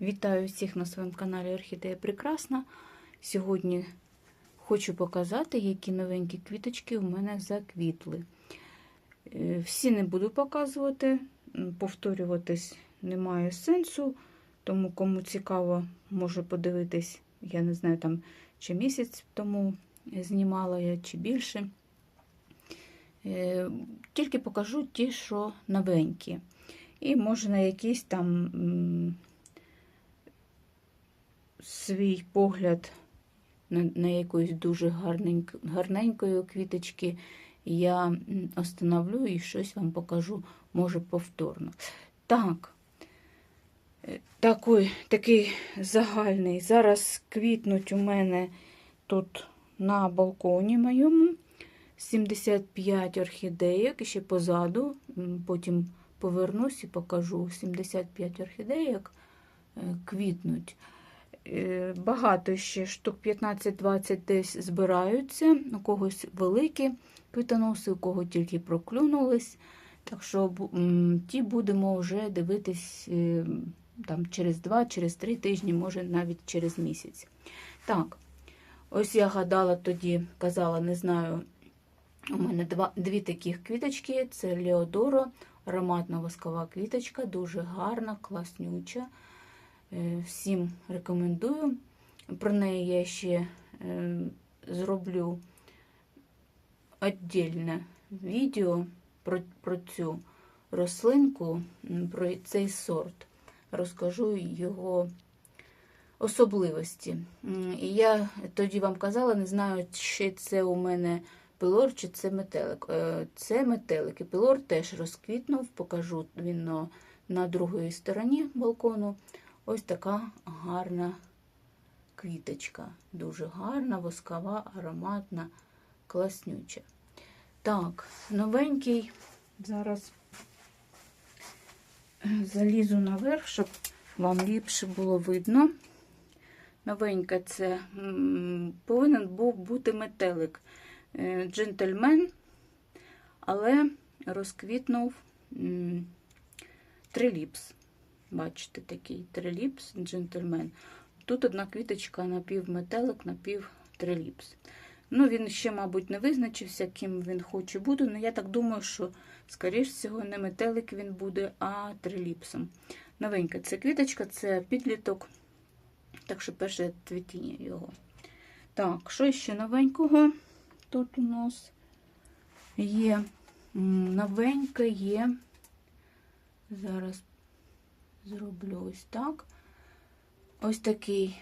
Вітаю всіх на своєму каналі Орхідея Прекрасна. Сьогодні хочу показати, які новенькі квіточки у мене заквітли. Е, Всі не буду показувати, повторюватись немає сенсу, тому кому цікаво, може подивитись, я не знаю, там чи місяць тому знімала я, чи більше. Е, Тільки покажу ті, що новенькі. І може на якісь там свій погляд на, на якоїсь дуже гарненько, гарненької квіточки я остановлю і щось вам покажу, може повторно. Так, е, такий, такий загальний. Зараз квітнуть у мене тут на балконі моєму 75 орхідеїк, і ще позаду, потім повернусь і покажу 75 орхідеїк е, квітнуть. Е, Багато ще штук 15-20 десь збираються, у когось великі квітоноси, у кого тільки проклюнулись. Так що ті будемо вже дивитись е, там, через 2, через 3 тижні, може навіть через місяць. Так, ось я гадала тоді, казала, не знаю, у мене два, дві таких квіточки. Це Леодоро, ароматна воскова квіточка, дуже гарна, класнюча. Е, Всім рекомендую. Про неї я ще е, зроблю віддільне відео про, про цю рослинку, про цей сорт. Розкажу його особливості. І я тоді вам казала, не знаю, чи це у мене пилор, чи це метелик. Е, Це метелик. І пилор теж розквітнув, покажу він на, на другій стороні балкону. Ось така гарна квіточка. Дуже гарна, воскова, ароматна, класнюча. Так, новенький. Зараз залізу наверх, щоб вам ліпше було видно. Новенька це повинен був бути метелик е, джентльмен, але розквітнув триліпс. Бачите, такий триліпс джентльмен. Тут одна квіточка напівметелик, напів триліпс. Ну, він ще, мабуть, не визначився, ким він хоче бути. але я так думаю, що, скоріш всього, не метелик він буде, а триліпсом. Новенька це квіточка, це підліток. Так що перше цвітіння його. Так, що ще новенького тут у нас є? М, Новеньке є. Зараз зроблю ось так. Ось такий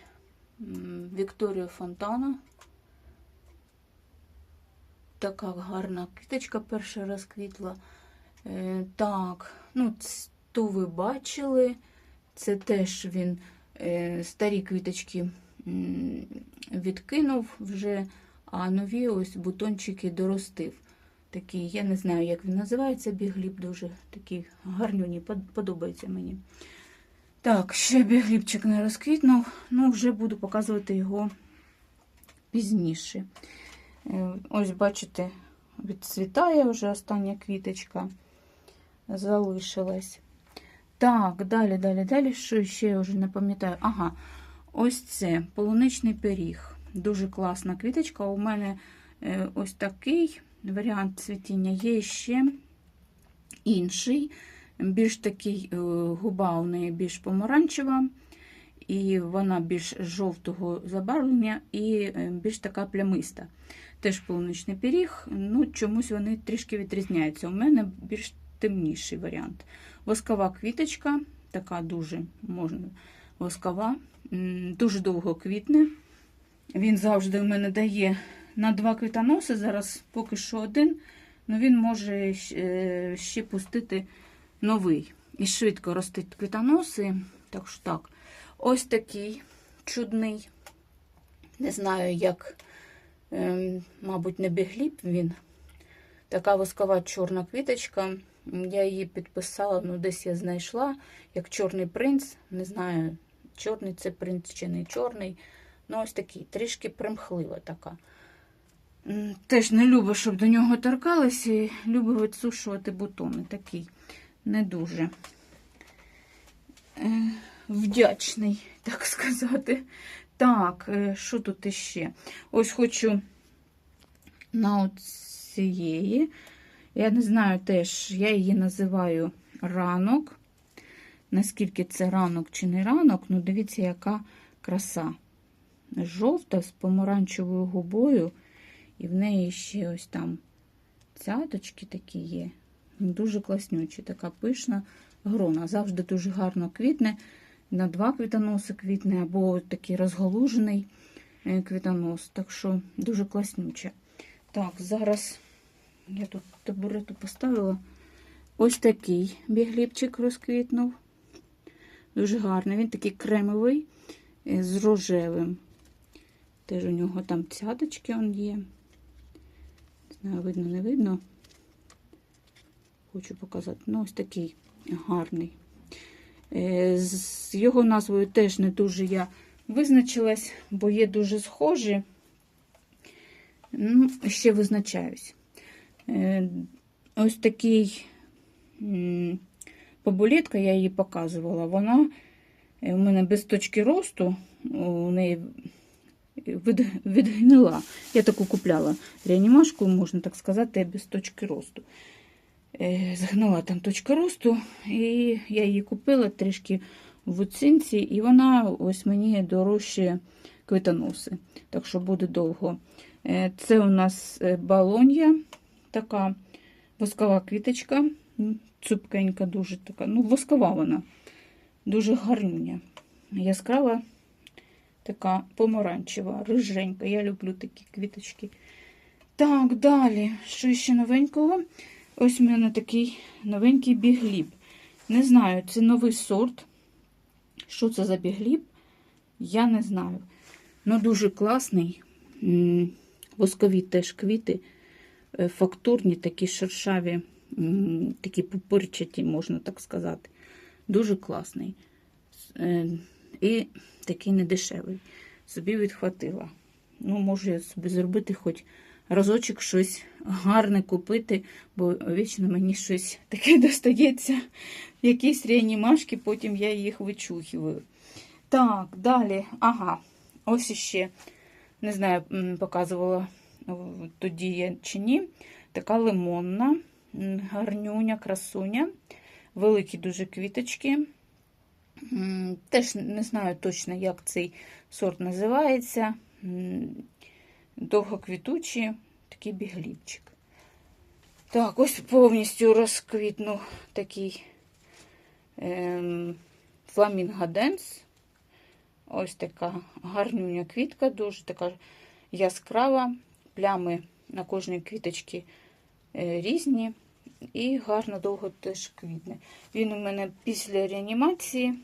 м, Вікторія Фонтана. Така гарна квіточка перший раз квітла. Е, так, ну, ту ви бачили. Це теж він е, старі квіточки відкинув вже, а нові ось бутончики доростив. Такий, я не знаю, як він називається, бігліб дуже такий гарнюні, подобається мені. Так, ще біглібчик не розквітнув, ну вже буду показувати його пізніше. Е, Ось, бачите, відцвітає вже остання квіточка залишилась. Так, далі, далі, далі. Що ще я вже не пам'ятаю? Ага, ось це полуничний пиріг. Дуже класна квіточка. У мене е, ось такий варіант цвітіння. Є ще інший, більш такий е, губа у неї більш помаранчева, і вона більш жовтого забарвлення і е, більш така плямиста. Теж полуничний пиріг, ну чомусь вони трішки відрізняються. У мене більш темніший варіант. Воскова квіточка, така дуже можна воскова, дуже довго квітне. Він завжди в мене дає на два квітоноси, зараз поки що один, але він може е, ще пустити новий. І швидко ростить квітоноси. Так що так. Ось такий чудний. Не знаю, як, ем, мабуть, не бігліб він. Така воскова чорна квіточка. Я її підписала, ну десь я знайшла, як чорний принц. Не знаю, чорний це принц чи не чорний. Ну, ось такий, трішки примхлива така. Теж не любить, щоб до нього торкалися, і любить відсушувати бутони. Такий не дуже. Е, вдячний, так сказати. Так, е, що тут іще? Ось хочу на цієї. Я не знаю теж, я її називаю ранок. Наскільки це ранок чи не ранок, ну дивіться, яка краса. Жовта з помаранчевою губою, і в неї ще ось там цяточки такі є. Дуже класнючі, така пишна грона. Завжди дуже гарно квітне. На два квітоноси квітне, або такий розголужений е, квітонос. Так що дуже класнюче. Так, зараз я тут табурету поставила. Ось такий бігліпчик розквітнув. Дуже гарний. Він такий кремовий е, з рожевим. Теж у нього там цяточки є. Знаю, видно, не видно. Хочу показати. Ну, ось такий гарний. Е, З його назвою теж не дуже я визначилась, бо є дуже схожі. Ну, ще визначаюсь. Е, Ось такий побулітка, я її показувала. Вона е, у мене без точки росту, у неї відгнила. Я таку купляла реанімашку, можна так сказати, без точки росту. Е, Згнила там точка росту, і я її купила трішки в оцінці, і вона ось мені дорожче квитоноси. Так що буде довго. Е, Це у нас е, балонья, така воскова квіточка, цупкенька, дуже така. Ну, воскова вона, дуже гарнюня. Яскрава, така помаранчева, риженька. Я люблю такі квіточки. Так, далі. Що ще новенького? Ось у мене такий новенький бігліб. Не знаю, це новий сорт. Що це за бігліб? Я не знаю. Ну, дуже класний. Воскові теж квіти, е, фактурні, такі шершаві, такі пупирчаті, можна так сказати. Дуже класний. Е, І такий недешевий. Собі відхватила. Ну, можу я собі зробити хоч разочок щось гарне купити, бо вічно мені щось таке достається. Якісь реанімашки, потім я їх вичухую. Так, далі. Ага, ось іще. Не знаю, показувала тоді я чи ні. Така лимонна, гарнюня, красуня. Великі дуже квіточки. Теж не знаю точно, як цей сорт називається. М, Довгоквітучий, такий бігліпчик. Так, ось повністю розквітнув такий ем, фламінго денс. Ось така гарнюня квітка, дуже така яскрава. Плями на кожній квіточці е, різні. І гарно довго теж квітне. Він у мене після реанімації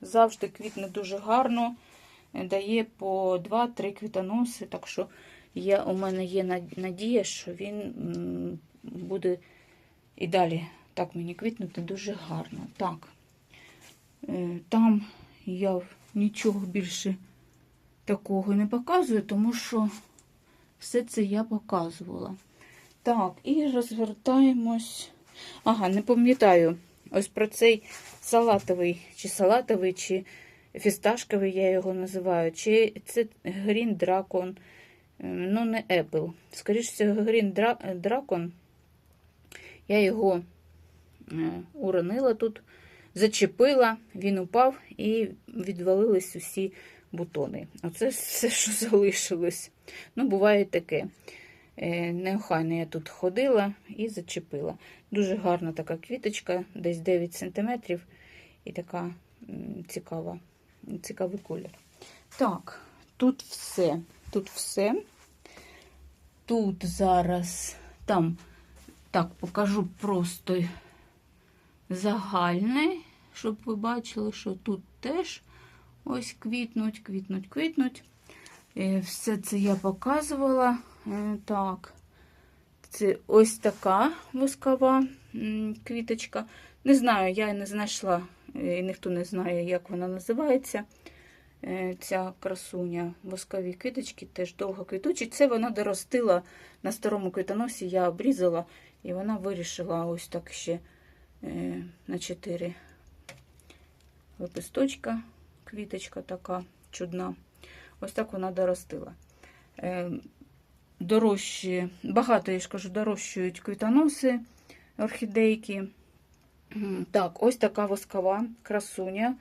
завжди квітне дуже гарно, дає по 2-3 квітоноси. Так що я, у мене є надія, що він буде і далі так мені квітнути дуже гарно. Так, е, там я нічого більше такого не показую, тому що все це я показувала. Так, і розвертаємось. Ага, не пам'ятаю. Ось про цей салатовий, чи салатовий, чи фісташковий, я його називаю, чи це Green Dragon, Ем, ну не Apple. Скоріше Green Dragon. Я його е, уронила тут, зачепила, він упав і відвалились усі бутони. Оце все, що залишилось. Ну, буває таке. Е, Неохайно я тут ходила і зачепила. Дуже гарна така квіточка, десь 9 см, і така цікава, цікавий колір. Так, тут все. Тут все. Тут зараз там, так, покажу просто загальне, щоб ви бачили, що тут теж ось квітнуть, квітнуть, квітнуть. Е, Все це я показувала. Е, Так, це ось така воскова квіточка. Не знаю, я не знайшла, е, і ніхто не знає, як вона називається. Е, Ця красуня воскові квіточки теж довго квітучі. Це вона доростила на старому квітоносі, я обрізала, і вона вирішила ось так ще на 4 лепесточка, квіточка така чудна. Ось так вона доростила. Дорожчі, багато, я ж кажу, дорощують квітоноси, орхідейки. Так, ось така воскова красуня.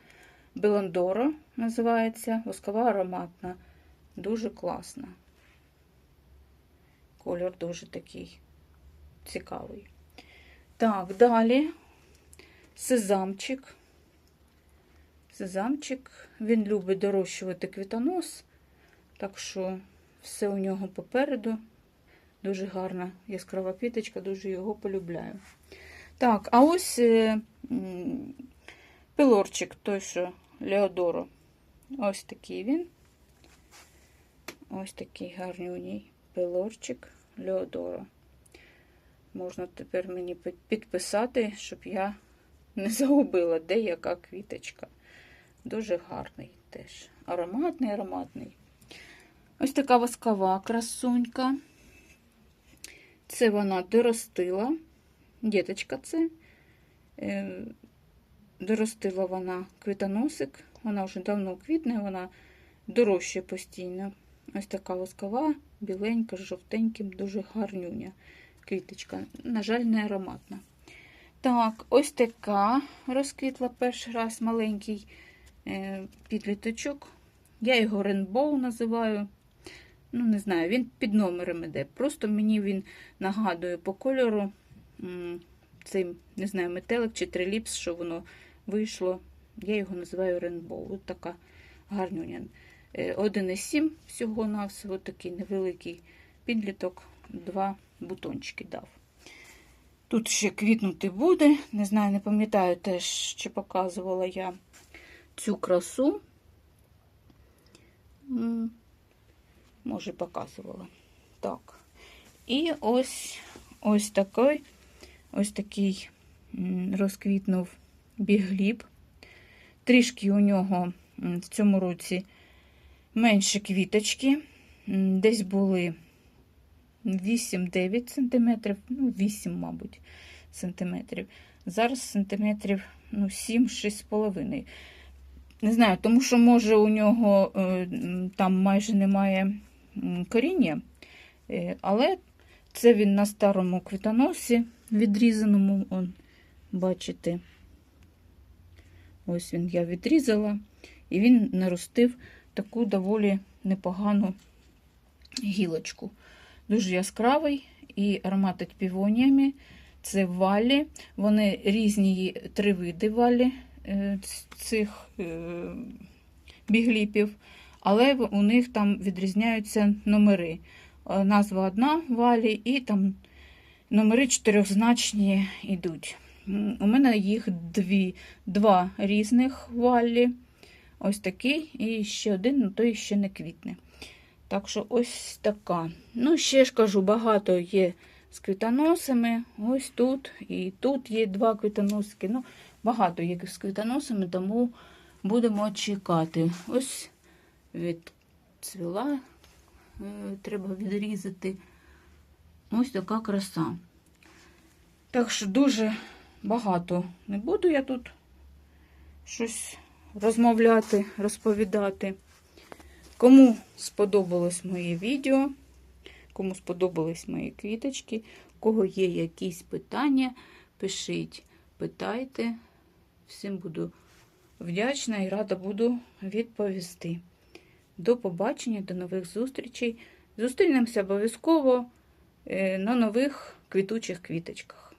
Беландоро називається. Воскова ароматна. Дуже класна. Колір дуже такий цікавий. Так, далі сезамчик. Сезамчик. Він любить дорощувати квітонос, так що все у нього попереду. Дуже гарна яскрава квіточка, дуже його полюбляю. Так, а ось е, пилорчик, той, що Леодоро. Ось такий він. Ось такий гарнюній пилорчик Леодоро. Можна тепер мені підписати, щоб я не загубила, де яка квіточка. Дуже гарний теж. Ароматний, ароматний. Ось така воскова красунька. Це вона доростила. Діточка це. Е, Доростила вона квітоносик. Вона вже давно квітне, вона дорожче постійно. Ось така воскова, біленька, жовтеньким, дуже гарнюня квіточка. На жаль, не ароматна. Так, ось така розквітла перший раз маленький е, підліточок. Я його Ренбоу називаю. Ну, не знаю, він під номером іде. Просто мені він нагадує по кольору цей, не знаю, метелик чи триліпс, що воно вийшло. Я його називаю Ренбоу. Ось така гарнюня. Е, 1,7 всього-навсього такий невеликий підліток, два бутончики дав. Тут ще квітнути буде. Не знаю, не пам'ятаю теж, чи показувала я цю красу. Може, показувала. Так. І ось ось такий, ось такий розквітнув бігліб. Трішки у нього в цьому році менше квіточки. Десь були 8-9 см, ну, 8, мабуть, сантиметрів. Зараз сантиметрів ну, 7-6,5. Не знаю, тому що, може, у нього е, там майже немає коріння, е, але це він на старому квітоносі відрізаному. Он, бачите, ось він я відрізала, і він наростив таку доволі непогану гілочку. Дуже яскравий і ароматить півоніями. Це валі. Вони різні три види валі е, цих е, бігліпів, але у них там відрізняються номери. Е, Назва одна валі, і там номери чотирьохзначні йдуть. У мене їх дві, два різних валі. Ось такий, і ще один, ну той ще не квітне. Так що ось така. Ну, ще ж кажу, багато є з квітоносами. Ось тут і тут є два квітоносики. Ну, багато є з квітоносами, тому будемо чекати. Ось відцвіла, е, треба відрізати. Ось така краса. Так що дуже багато не буду я тут щось розмовляти, розповідати. Кому сподобалось моє відео, кому сподобались мої квіточки, кого є якісь питання, пишіть, питайте. Всім буду вдячна і рада буду відповісти. До побачення, до нових зустрічей. Зустрінемося обов'язково е, на нових квітучих квіточках.